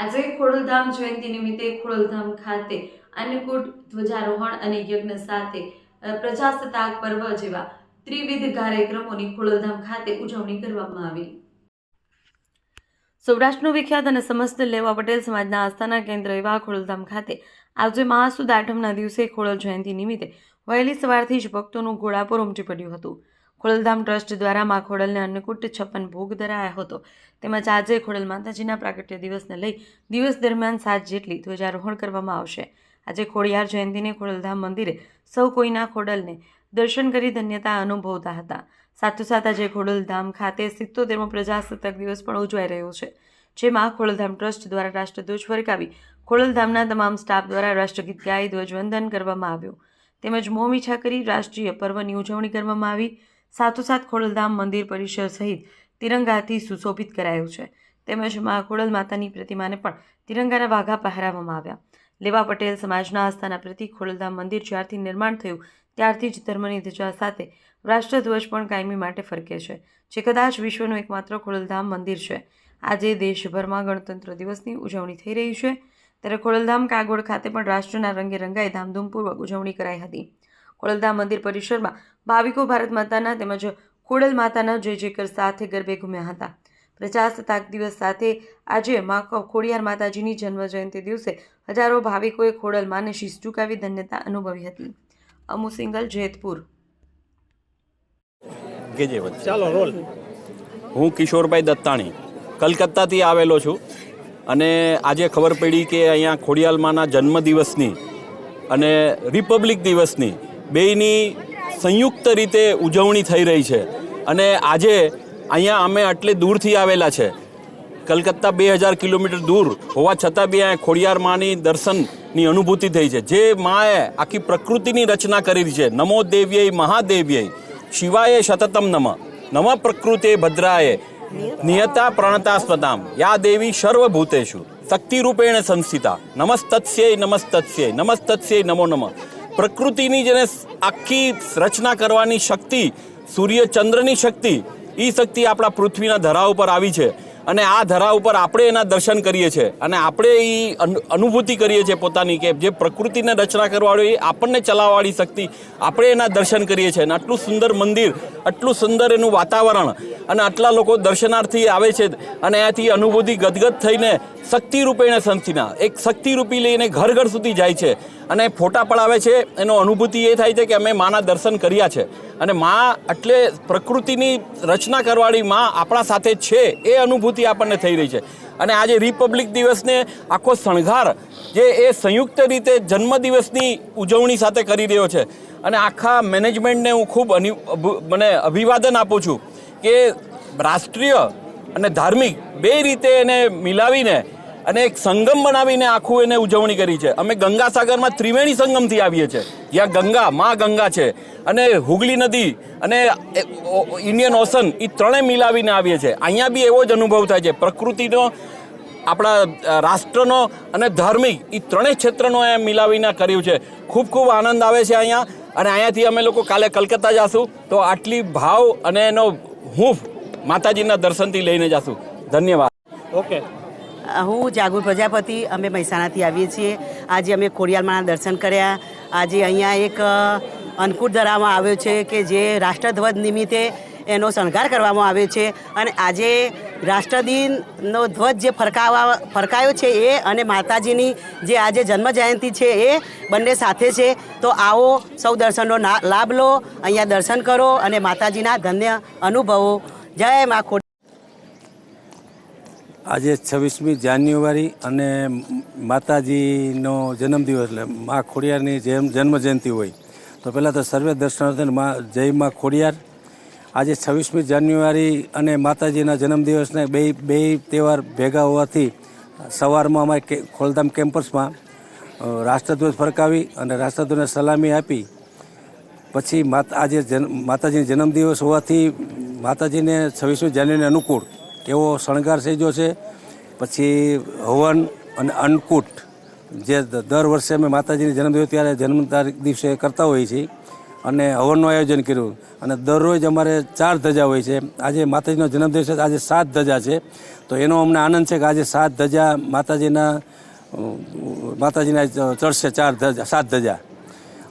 આજે ખોડલધામ જયંતિ નિમિત્તે ખોડલધામ ખાતે અન્નકૂટ ધ્વજારોહણ અને યજ્ઞ સાથે પ્રજાસત્તાક પર્વ જેવા ત્રિવિધ કાર્યક્રમોની ખોડલધામ ખાતે ઉજવણી કરવામાં આવી. સૌરાષ્ટ્રનું વિખ્યાત અને સમસ્ત લેવા પટેલ સમાજના આસ્થાના કેન્દ્ર એવા ખોડલધામ ખાતે આજે મહાસુદ આઠમના દિવસે ખોડલ જયંતિ નિમિત્તે વહેલી સવારથી જ ભક્તોનું ઘોડાપુર ઉમટી પડ્યું હતું. ખોડલધામ ટ્રસ્ટ દ્વારા મા ખોડલને અન્નકૂટ છપ્પન ભોગ ધરાયો હતો. તેમજ આજે ખોડલ માતાજીના પ્રાગટ્ય દિવસને લઈ દિવસ દરમિયાન સાત જેટલી ધ્વજારોહણ કરવામાં આવશે. આજે ખોડિયાર જયંતિને ખોડલધામ મંદિરે સૌ કોઈના ખોડલને દર્શન કરી ધન્યતા અનુભવતા હતા. સાથોસાથ આજે ખોડલધામ ખાતે સિત્તોતેરમો પ્રજાસત્તાક દિવસ પણ ઉજવાઈ રહ્યો છે, જેમાં ખોડલધામ ટ્રસ્ટ દ્વારા રાષ્ટ્રધ્વજ ફરકાવી ખોડલધામના તમામ સ્ટાફ દ્વારા રાષ્ટ્રગીત ગાઈ ધ્વજવંદન કરવામાં આવ્યું. તેમજ મોં મીઠા કરી રાષ્ટ્રીય પર્વની ઉજવણી કરવામાં આવી. સાથોસાથ ખોડલધામ મંદિર પરિસર સહિત તિરંગાથી સુશોભિત કરાયું છે. તેમજ મા ખોડલ માતાની પ્રતિમાને પણ તિરંગાના વાઘા પહેરાવવામાં આવ્યા. લેવા પટેલ સમાજના આસ્થાના પ્રતિક ખોડલધામ મંદિર જ્યારથી નિર્માણ થયું, ત્યારથી જ ધર્મની ધજા સાથે રાષ્ટ્રધ્વજ પણ કાયમી માટે ફરકે છે, જે કદાચ વિશ્વનું એકમાત્ર ખોડલધામ મંદિર છે. આજે દેશભરમાં ગણતંત્ર દિવસની ઉજવણી થઈ રહી છે. ત્યારે ખોડલધામ કાગોળ ખાતે પણ રાષ્ટ્રના રંગે રંગાઈ ધામધૂમપૂર્વક ઉજવણી કરાઈ હતી. ખોડલધામ મંદિર પરિસરમાં ભાવિકો ભારત માતાના તેમજ ખોડલ માતાના જય જયકર સાથે ગરબે ઘૂમ્યા હતા. પ્રજાસત્તાક દિવસ સાથે આજે મા ખોડિયાર માતાજીની જન્મ જયંતિ દિવસે હજારો ભાવિકોએ ખોડલ માને શીશ ચૂકાવી ધન્યતા અનુભવી હતી. અમુ સિંગલ જેતપુર. ચાલો રોલ. હું કિશોરભાઈ દત્તાણી કલકત્તાથી આવેલો છું અને આજે ખબર પડી કે અહીંયા ખોડિયાલમાના જન્મદિવસની અને રિપબ્લિક દિવસની બેયની સંયુક્ત રીતે ઉજવણી થઈ રહી છે. અને આજે અહીંયા અમે આટલે દૂરથી આવેલા છે. કલકત્તા બે હજાર કિલોમીટર દૂર હોવા છતાં બી અહીંયા ખોડિયાર માની દર્શનની અનુભૂતિ થઈ છે. જે માએ આખી પ્રકૃતિની રચના કરી છે. નમો દેવ્યય મહાદેવ્યય, શિવાય સતતમ નમ. નમ પ્રકૃતે ભદ્રાય, નિયતા પ્રણતાસ્પદામ યા દેવી સર્વભૂતેશુ શક્તિરૂપેણ સંસ્થિતા. નમસ્તત્સ્યય નમસ્તત્સ્યય નમસ્તત્સ્યય નમો નમ. પ્રકૃતિની જેને આખી રચના કરવાની શક્તિ, સૂર્ય ચંદ્રની શક્તિ એ શક્તિ આપણા પૃથ્વીના ધરા ઉપર આવી છે. અને આ ધરા ઉપર આપણે એના દર્શન કરીએ છીએ. અને આપણે એ અનુભૂતિ કરીએ છીએ પોતાની કે જે પ્રકૃતિને રચના કરવાવાળી, આપણને ચલાવવાળી શક્તિ, આપણે એના દર્શન કરીએ છીએ. અને આટલું સુંદર મંદિર આટલું સુંદર એનું વાતાવરણ અને આટલા લોકો દર્શનાર્થી આવે છે અને અહીંયાથી અનુભૂતિ ગદગદ થઈને શક્તિ રૂપેણે સંસ્થિના, એક શક્તિ રૂપી લઈને ઘર ઘર સુધી જાય છે. અને ફોટા પડાવે છે, એનો અનુભૂતિ એ થાય છે કે અમે માના દર્શન કર્યા છે. અને મા એટલે પ્રકૃતિની રચના કરવાળી મા આપણા સાથે છે, એ અનુભૂતિ આપણને થઈ રહી છે. અને આજે રિપબ્લિક દિવસને આખો શણગાર જે એ સંયુક્ત રીતે જન્મદિવસની ઉજવણી સાથે કરી રહ્યો છે. અને આખા મેનેજમેન્ટને હું ખૂબ મને અભિવાદન આપું છું કે રાષ્ટ્રીય અને ધાર્મિક બે રીતે એને મિલાવીને અને એક સંગમ બનાવીને આખું એને ઉજવણી કરી છે. અમે ગંગાસાગરમાં ત્રિવેણી સંગમથી આવીએ છીએ. જ્યાં ગંગા, મા ગંગા છે અને હુગલી નદી અને ઇન્ડિયન ઓશન એ ત્રણેય મિલાવીને આવીએ છીએ. અહીંયા બી એવો જ અનુભવ થાય છે. પ્રકૃતિનો, આપણા રાષ્ટ્રનો અને ધાર્મિક એ ત્રણેય ક્ષેત્રનો એ મિલાવીને કર્યું છે. ખૂબ ખૂબ આનંદ આવે છે અહીંયા. અને અહીંયાથી અમે લોકો કાલે કલકત્તા જશું. તો આટલી ભાવ અને એનો હૂંફ માતાજીના દર્શનથી લઈને જશું. ધન્યવાદ. ઓકે. હું જાગુર પ્રજાપતિ અમે મહેસાણાથી આવીએ છીએ. આજે અમે ખોડિયાલમાના દર્શન કર્યા. આજે અહીંયા એક અન્નકૂટ ધરાવવામાં આવ્યો છે કે જે રાષ્ટ્રધ્વજ નિમિત્તે એનો શણગાર કરવામાં આવ્યો છે. અને આજે રાષ્ટ્રદિનનો ધ્વજ જે ફરકાવા ફરકાયો છે એ અને માતાજીની જે આજે જન્મ જયંતિ છે એ બંને સાથે છે. તો આવો સૌ દર્શનનો લાભ લો, અહીંયા દર્શન કરો અને માતાજીના ધન્ય અનુભવો. જય મા ખોડ આજે છવ્વીસમી જાન્યુઆરી અને માતાજીનો જન્મદિવસ એટલે મા ખોડિયારની જેમ જન્મ જયંતિ હોય. તો પહેલાં તો સર્વે દર્શનાર્થીને મા જય મા ખોડિયાર. આજે છવ્વીસમી જાન્યુઆરી અને માતાજીના જન્મદિવસને બે બે તહેવાર ભેગા હોવાથી સવારમાં અમારે ખોલધામ કેમ્પસમાં રાષ્ટ્રધ્વજ ફરકાવી અને રાષ્ટ્રધ્વજને સલામી આપી. પછી માતા, આજે જન, માતાજીનો જન્મદિવસ હોવાથી માતાજીને છવ્વીસમી જાન્યુઆરીને અનુકૂળ, એવો શણગાર સજ્યો છે. પછી હવન અને અન્નકૂટ, જે દર વર્ષે અમે માતાજીની જન્મદિવસ ત્યારે જન્મ તારીખ દિવસે કરતા હોઈએ છીએ. અને હવનનું આયોજન કર્યું. અને દરરોજ અમારે ચાર ધજા હોય છે. આજે માતાજીનો જન્મદિવસ છે, આજે સાત ધજા છે. તો એનો અમને આનંદ છે કે આજે સાત ધજા માતાજીના માતાજીના ચડશે ચાર ધજા, સાત ધજા.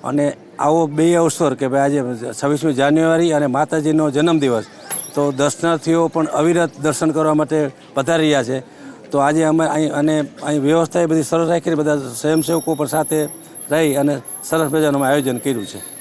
અને આવો બે અવસર કે ભાઈ આજે છવ્વીસમી જાન્યુઆરી અને માતાજીનો જન્મદિવસ તો દર્શનાર્થીઓ પણ અવિરત દર્શન કરવા માટે પધારી રહ્યા છે. તો આજે અમે અહીં, અને અહીં વ્યવસ્થા એ બધી સરસ રાખીને બધા સ્વયંસેવકો પણ સાથે રહી અને સરસ મજાનું આયોજન કર્યું છે.